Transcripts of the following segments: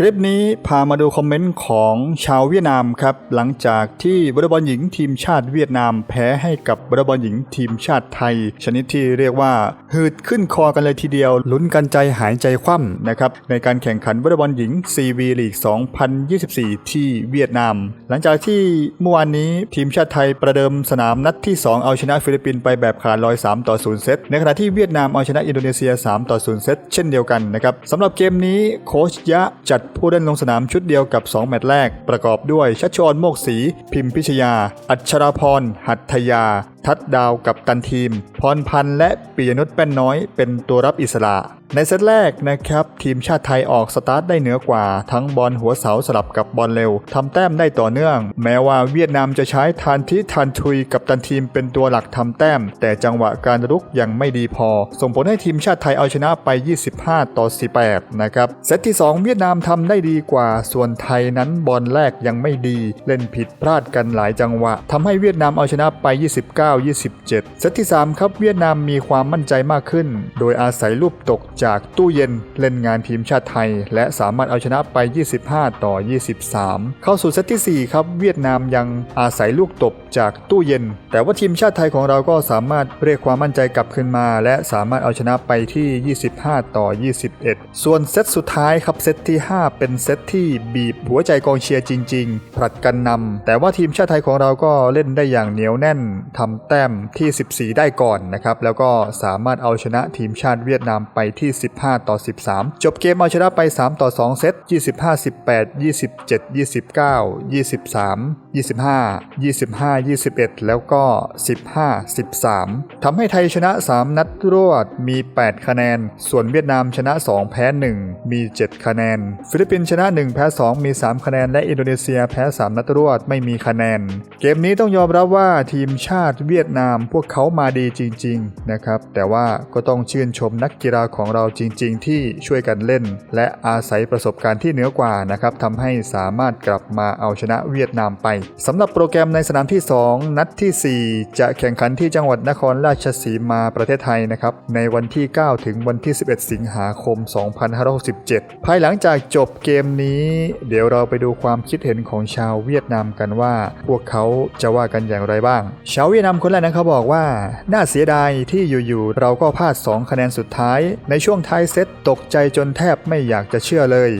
คลิปนี้พามาดูคอมเมนต์ของชาวเวียดนามครับ หลังจากที่วอลเลย์บอลหญิงทีมชาติเวียดนามแพ้ให้กับวอลเลย์บอลหญิงทีมชาติไทย ชนิดที่เรียกว่าหืดขึ้นคอกันเลยทีเดียว ลุ้นกันใจหายใจคว่ำนะครับในการแข่งขันวอลเลย์บอลหญิง CV ลีก 2024 ที่เวียดนาม หลังจากที่เมื่อวานนี้ทีมชาติไทยประเดิมสนามนัดที่ 2 เอาชนะฟิลิปปินส์ไปแบบขาดลอย 3 ต่อ 0 เซตในขณะที่เวียดนามเอาชนะอินโดนีเซีย 3 ต่อ 0 เซตเช่นเดียวกันนะครับสำหรับเกมนี้โคชยะจัดผู้เล่นลงสนามชุดเดียวกับ 2 แมตช์แรก ประกอบด้วยชัชชอนโมกศรีพิมพิชยา อัชราพรหัตถยา ทัดดาวกับตันทีม พรพันธ์และปิยนุชแป้นน้อยเป็นตัวรับอิสระ ในเซตแรกนะครับ ทีมชาติไทยออกสตาร์ทได้เหนือกว่า ทั้งบอลหัวเสาสลับกับบอลเร็วทำแต้มได้ต่อเนื่อง แม้ว่าเวียดนามจะใช้ทานทิทานทุยกับตันทีมเป็นตัวหลักทำแต้ม แต่จังหวะการรุกยังไม่ดีพอ ส่งผลให้ทีมชาติไทยเอาชนะไป 25 ต่อ 18 นะครับเซตที่ 2 เวียดนามทำได้ดีกว่า ส่วนไทยนั้นบอลแรกยังไม่ดี เล่นผิดพลาดกันหลายจังหวะทำให้เวียดนามเอาชนะไป 29 29-27 เซตที่ 3 ครับเวียดนามมีความมั่นใจมากขึ้น โดยอาศัยลูกตกจากตู้เย็นเล่นงานทีมชาติไทย และสามารถเอาชนะไป 25 ต่อ 23 เข้าสู่เซตที่ 4 ครับเวียดนามยังอาศัยลูกตบจากตู้เย็น แต่ว่าทีมชาติไทยของเราก็สามารถเรียกความมั่นใจกลับคืนมา และสามารถเอาชนะไปที่ 25 ต่อ 21 ส่วนเซตสุดท้ายครับเซตที่ 5 เป็นเซตที่บีบหัวใจกองเชียร์จริง ๆ ผลัดกันนำแต่ว่าทีมชาติไทยของเราก็เล่นได้อย่างเหนียวแน่นทำแต้มที่ 14 ได้ก่อนนะครับ แล้วก็สามารถเอาชนะทีมชาติเวียดนามไปที่ 15 ต่อ 13 จบเกมเอาชนะไป 3 ต่อ 2 เซต 25 18 27 29 23 25 25 21 แล้วก็ 15 13 ทำให้ไทยชนะ 3 นัดรวด มี 8 คะแนน ส่วนเวียดนามชนะ 2 แพ้ 1 มี 7 คะแนน ฟิลิปปินส์ชนะ 1 แพ้ 2 มี 3 คะแนน และอินโดนีเซียแพ้ 3 นัดรวด ไม่มีคะแนน เกมนี้ต้องยอมรับว่าทีมชาติเวียดนามพวกเขามาดีจริง ๆ นะครับ แต่ว่าก็ต้องชื่นชมนักกีฬาของเราจริง ๆ ที่ช่วยกันเล่น และอาศัยประสบการณ์ที่เหนือกว่านะครับทำให้สามารถกลับมาเอาชนะเวียดนามไปสำหรับโปรแกรมในสนามที่ 2 นัดที่ 4 จะแข่งขันที่จังหวัดนครราชสีมาประเทศไทยนะครับในวันที่ 9 ถึงวันที่ 11 สิงหาคม 2567 ภายหลังจากจบเกมนี้ เดี๋ยวเราไปดูความคิดเห็นของชาวเวียดนามกันว่า พวกเขาจะว่ากันอย่างไรบ้าง ชาวเวียดนามคนแรกนะเขาบอกว่า น่าเสียดายที่อยู่ๆเราก็พลาด 2 คะแนนสุดท้าย ในช่วงท้ายเซตตกใจจนแทบไม่อยากจะเชื่อเลย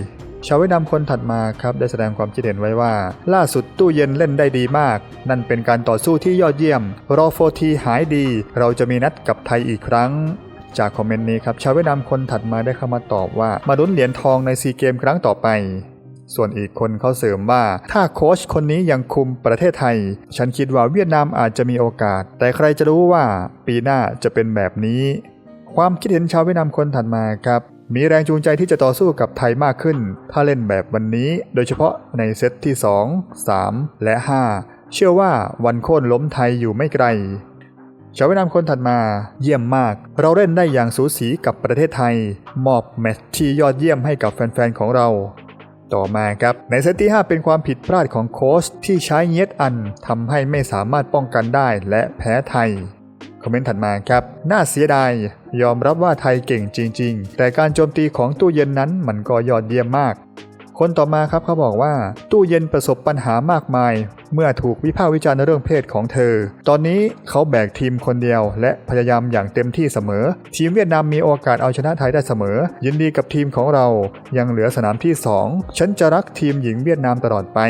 ชาวเวียดนามคนถัดมาครับได้แสดงความคิดเห็นไว้ว่า ล่าสุดตู้เย็นเล่นได้ดีมาก นั่นเป็นการต่อสู้ที่ยอดเยี่ยม รอโฟทีหายดี เราจะมีนัดกับไทยอีกครั้งจากคอมเมนต์นี้ครับชาวเวียดนามคนถัดมาได้เข้ามาตอบว่ามาลุ้นเหรียญทองในซีเกมครั้งต่อไป ส่วนอีกคนเขาเสริมว่า ถ้าโค้ชคนนี้ยังคุมประเทศไทย ฉันคิดว่าเวียดนามอาจจะมีโอกาส แต่ใครจะรู้ว่าปีหน้าจะเป็นแบบนี้ ความคิดเห็นชาวเวียดนามคนถัดมาครับ มีแรงจูงใจที่จะต่อสู้กับไทยมากขึ้น ถ้าเล่นแบบวันนี้ โดยเฉพาะในเซตที่ 2 3 และ 5 เชื่อว่าวันโค่นล้มไทยอยู่ไม่ไกลชาวเวียดนามคนถัดมาเยี่ยมมาก เราเล่นได้อย่างสูสีกับประเทศไทย มอบแมตช์ที่ยอดเยี่ยมให้กับแฟนๆของเรา ต่อมาครับ ในเซตที่ 5 เป็นความผิดพลาดของโค้ชที่ใช้เงียดอันทำให้ไม่สามารถป้องกันได้และแพ้ไทยคอมเมนต์ถัดมาครับ น่าเสียดาย ยอมรับว่าไทยเก่งจริง ๆ แต่การโจมตีของตู้เย็นนั้นมันก็ยอดเยี่ยมมาก คนต่อมาครับเขาบอกว่า ตู้เย็นประสบปัญหามากมาย เมื่อถูกวิพากษ์วิจารณ์เรื่องเพศของเธอ ตอนนี้เขาแบกทีมคนเดียว และพยายามอย่างเต็มที่เสมอ ทีมเวียดนามมีโอกาสเอาชนะไทยได้เสมอ ยินดีกับทีมของเรา ยังเหลือสนามที่ 2 ฉันจะรักทีมหญิงเวียดนามตลอดไป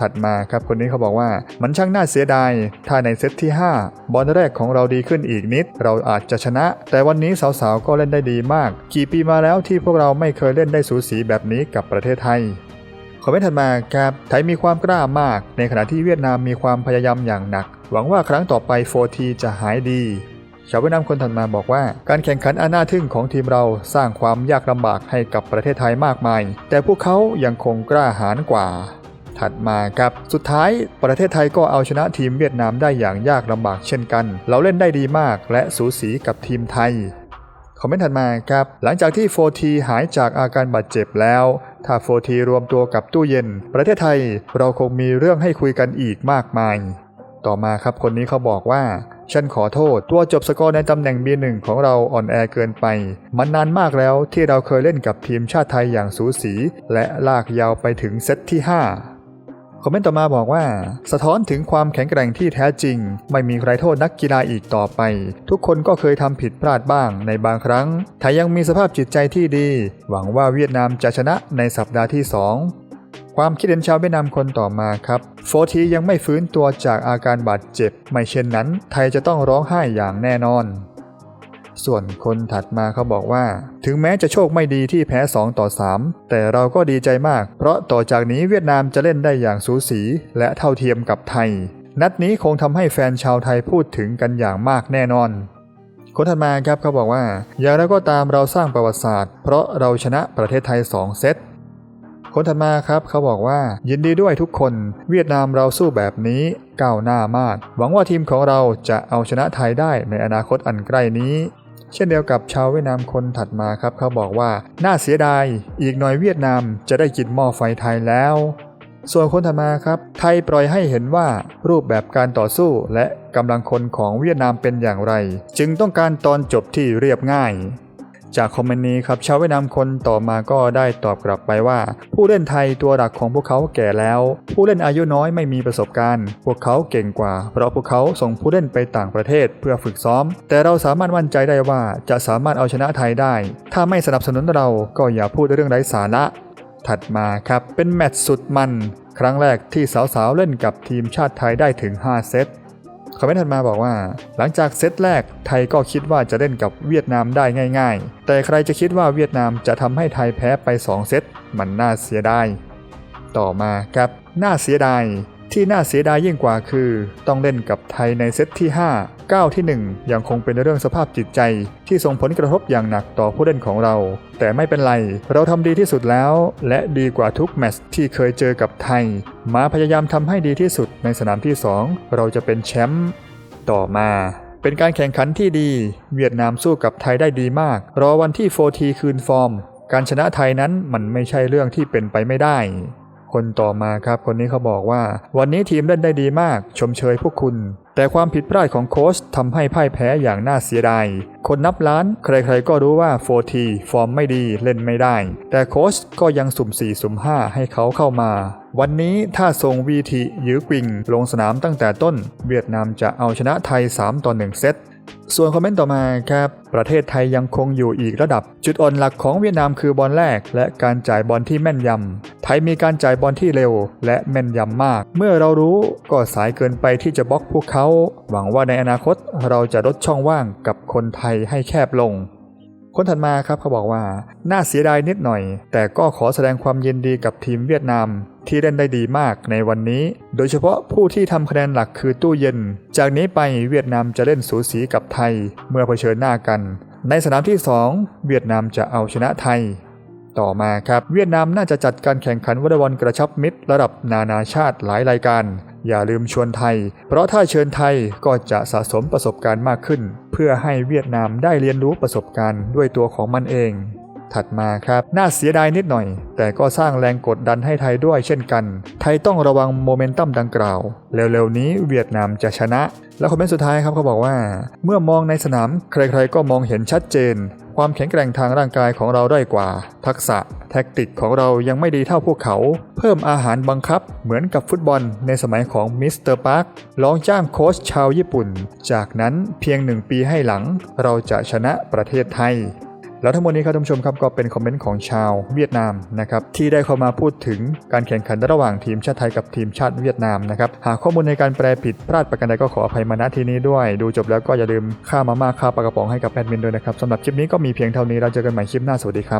ถัดมาครับคนนี้เขาบอกว่า มันช่างน่าเสียดาย ถ้าในเซตที่ 5 บอลแรกของเราดีขึ้นอีกนิด เราอาจจะชนะ แต่วันนี้สาวๆก็เล่นได้ดีมาก กี่ปีมาแล้วที่พวกเราไม่เคยเล่นได้สูสีแบบนี้กับประเทศไทย คอมเมนต์ถัดมาครับไทยมีความกล้ามาก ในขณะที่เวียดนามมีความพยายามอย่างหนัก หวังว่าครั้งต่อไปโฟทีจะหายดีชาวเวียดนามคนถัดมาบอกว่า การแข่งขันอันน่าทึ่งของทีมเราสร้างความยากลำบากให้กับประเทศไทยมากมาย แต่พวกเขายังคงกล้าหาญกว่า ถัดมาครับ สุดท้ายประเทศไทยก็เอาชนะทีมเวียดนามได้อย่างยากลำบากเช่นกัน เราเล่นได้ดีมากและสูสีกับทีมไทย คอมเมนต์ถัดมาครับ หลังจากที่โฟทีหายจากอาการบาดเจ็บแล้ว ถ้าโฟทีรวมตัวกับตู้เย็น ประเทศไทยเราคงมีเรื่องให้คุยกันอีกมากมาย ต่อมาครับคนนี้เขาบอกว่า ฉันขอโทษตัวจบสกอร์ในตำแหน่ง B1 ของเราอ่อนแอเกินไป มันนานมากแล้วที่เราเคยเล่นกับทีมชาติไทยอย่างสูสี และลากยาวไปถึงเซตที่ 5 คอมเมนต์ต่อมาบอกว่า สะท้อนถึงความแข็งแกร่งที่แท้จริง ไม่มีใครโทษนักกีฬาอีกต่อไป ทุกคนก็เคยทำผิดพลาดบ้างในบางครั้งไทยยังมีสภาพจิตใจที่ดี หวังว่าเวียดนามจะชนะในสัปดาห์ที่ 2ความคิดเห็นชาวเวียดนามคนต่อมาครับ โฟทียังไม่ฟื้นตัวจากอาการบาดเจ็บ ไม่เช่นนั้น ไทยจะต้องร้องไห้อย่างแน่นอน ส่วนคนถัดมาเขาบอกว่า ถึงแม้จะโชคไม่ดีที่แพ้ 2 ต่อ 3 แต่เราก็ดีใจมาก เพราะต่อจากนี้เวียดนามจะเล่นได้อย่างสูสีและเท่าเทียมกับไทย นัดนี้คงทำให้แฟนชาวไทยพูดถึงกันอย่างมากแน่นอนคนถัดมาครับเขาบอกว่า อย่างไรก็ตามเราสร้างประวัติศาสตร์ เพราะเราชนะประเทศไทย 2 เซตคนถัดมาครับเขาบอกว่า ยินดีด้วยทุกคน เวียดนามเราสู้แบบนี้ก้าวหน้ามาก หวังว่าทีมของเราจะเอาชนะไทยได้ในอนาคตอันใกล้นี้ เช่นเดียวกับชาวเวียดนามคนถัดมาครับ เขาบอกว่า น่าเสียดาย อีกหน่อยเวียดนามจะได้กินหม้อไฟไทยแล้ว ส่วนคนถัดมาครับ ไทยปล่อยให้เห็นว่ารูปแบบการต่อสู้และกำลังคนของเวียดนามเป็นอย่างไร จึงต้องการตอนจบที่เรียบง่าย จากคอมเมนต์นี้ครับชาวเวียดนามคนต่อมาก็ได้ตอบกลับไปว่า ผู้เล่นไทยตัวหลักของพวกเขาแก่แล้ว ผู้เล่นอายุน้อยไม่มีประสบการณ์ พวกเขาเก่งกว่า เพราะพวกเขาส่งผู้เล่นไปต่างประเทศเพื่อฝึกซ้อม แต่เราสามารถมั่นใจได้ว่าจะสามารถเอาชนะไทยได้ ถ้าไม่สนับสนุนเราก็อย่าพูดเรื่องไร้สาระถัดมาครับเป็นแมตช์สุดมัน ครั้งแรกที่สาวๆเล่นกับทีมชาติไทยได้ถึง 5 เซต คอมเมนต์ถัดมาบอกว่า หลังจากเซตแรกไทยก็คิดว่าจะเล่นกับเวียดนามได้ง่าย ๆ แต่ใครจะคิดว่าเวียดนามจะทำให้ไทยแพ้ไป 2 เซตมันน่าเสียดายต่อมาครับน่าเสียดายที่น่าเสียดายยิ่งกว่าคือ ต้องเล่นกับไทยในเซตที่ 5 9ที่ 1 ยังคงเป็นเรื่องสภาพจิตใจที่ส่งผลกระทบอย่างหนักต่อผู้เล่นของเรา แต่ไม่เป็นไร เราทำดีที่สุดแล้ว และดีกว่าทุกแมตช์ที่เคยเจอกับไทย มาพยายามทำให้ดีที่สุดในสนามที่ 2 เราจะเป็นแชมป์ต่อมาเป็นการแข่งขันที่ดี เวียดนามสู้กับไทยได้ดีมาก รอวันที่โฟทีคืนฟอร์ม การชนะไทยนั้นมันไม่ใช่เรื่องที่เป็นไปไม่ได้ คนต่อมาครับ คนนี้เขาบอกว่า วันนี้ทีมเล่นได้ดีมาก ชมเชยพวกคุณ แต่ความผิดพลาดของโค้ชทำให้พ่ายแพ้อย่างน่าเสียดาย คนนับล้าน ใครๆก็รู้ว่าโฟทีฟอร์มไม่ดีเล่นไม่ได้ แต่โค้ชก็ยังสุ่ม4สุ่ม5 ให้เขาเข้ามา วันนี้ถ้าส่งวีทียื้อกวิง ลงสนามตั้งแต่ต้น เวียดนามจะเอาชนะไทย 3 ต่อ 1 เซต ส่วนคอมเมนต์ต่อมาครับ ประเทศไทยยังคงอยู่อีกระดับ จุดอ่อนหลักของเวียดนามคือบอลแรก และการจ่ายบอลที่แม่นยำ ไทยมีการจ่ายบอลที่เร็ว และแม่นยำมาก เมื่อเรารู้ก็สายเกินไปที่จะบล็อกพวกเขา หวังว่าในอนาคตเราจะลดช่องว่างกับคนไทยให้แคบลง คนถัดมาครับเขาบอกว่า น่าเสียดายนิดหน่อย แต่ก็ขอแสดงความยินดีกับทีมเวียดนาม ที่เล่นได้ดีมากในวันนี้ โดยเฉพาะผู้ที่ทำคะแนนหลักคือตู้เย็น จากนี้ไปเวียดนามจะเล่นสูสีกับไทย เมื่อเผชิญหน้ากัน ในสนามที่ 2 เวียดนามจะเอาชนะไทย ต่อมาครับเวียดนามน่าจะจัดการแข่งขันวอลเลย์บอลกระชับมิตรระดับนานาชาติหลายรายการ อย่าลืมชวนไทย เพราะถ้าเชิญไทยก็จะสะสมประสบการณ์มากขึ้น เพื่อให้เวียดนามได้เรียนรู้ประสบการณ์ด้วยตัวของมันเอง ถัดมาครับ น่าเสียดายนิดหน่อย แต่ก็สร้างแรงกดดันให้ไทยด้วยเช่นกัน ไทยต้องระวังโมเมนตัมดังกล่าว เร็วๆนี้เวียดนามจะชนะ แล้วคอมเมนต์สุดท้ายครับเขาบอกว่า เมื่อมองในสนามใครๆก็มองเห็นชัดเจน ความแข็งแกร่งทางร่างกายของเราด้อยกว่า ทักษะ แท็กติกของเรายังไม่ดีเท่าพวกเขา เพิ่มอาหารบังคับ เหมือนกับฟุตบอลในสมัยของมิสเตอร์ปาร์คลองจ้างโค้ชชาวญี่ปุ่น จากนั้นเพียงหนึ่งปีให้หลัง เราจะชนะประเทศไทย แล้วทั้งหมดนี้ครับท่านผู้ชมครับก็เป็นคอมเมนต์ของชาวเวียดนามนะครับที่ได้เข้ามาพูดถึงการแข่งขันระหว่างทีมชาติไทยกับทีมชาติเวียดนามนะครับหากข้อมูลในการแปลผิดพลาดประการใดก็ขออภัยมาณที่นี้ด้วย ดูจบแล้วก็อย่าลืมค่ามาม่าค่าปลากระป๋องให้กับแอดมินด้วยนะครับสำหรับคลิปนี้ก็มีเพียงเท่านี้เราเจอกันใหม่คลิปหน้าสวัสดีครับ